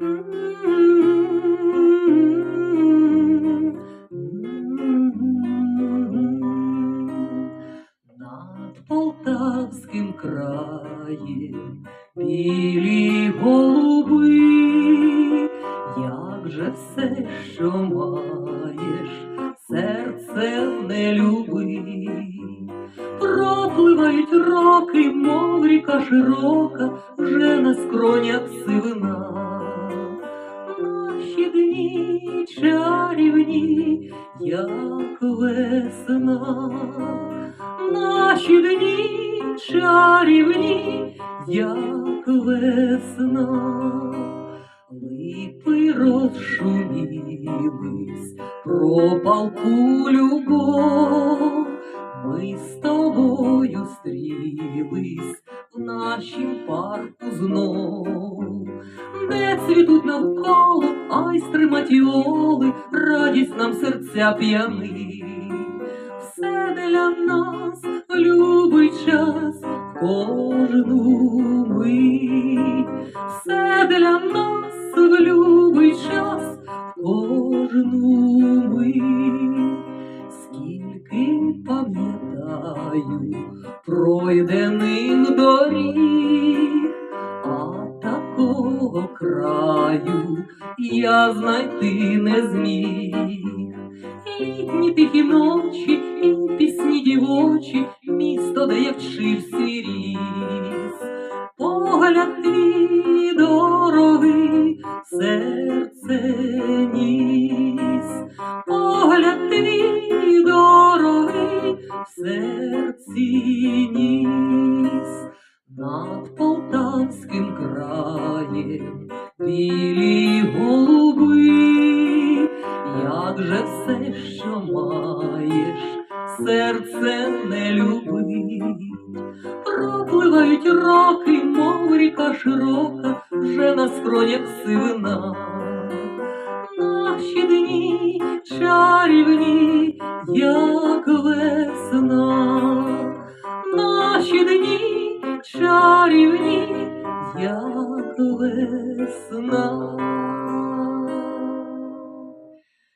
Над Полтавським краєм білі голуби, як же все, що маєш, серце не люби. Пропливають роки, мов ріка широка, вже на скронях сивина. Наші чарівні, як весна, наші дні чарівні, як весна. Липи розшумілись про палку любов, ми з тобою стрілись в нашім парку знов, де цвітуть навколо айстри матіоли, радість нам серця п'яни. Все для нас любий час в кожну мить, все для нас в любий час в кожну мить, скільки пам'ятаю пройдених доріг, я знайти не зміг. Літні тихі ночі і пісні дівочі, місто, де я вчився ріс. Погляд твій дорогий, серце ніс, погляд твій дорогий, серці ніс, над Полтавським краєм білі маєш, серце не любить. Пропливають роки, мов ріка широка, вже на скронях сивина. Наші дні чарівні, як весна, наші дні чарівні, як весна.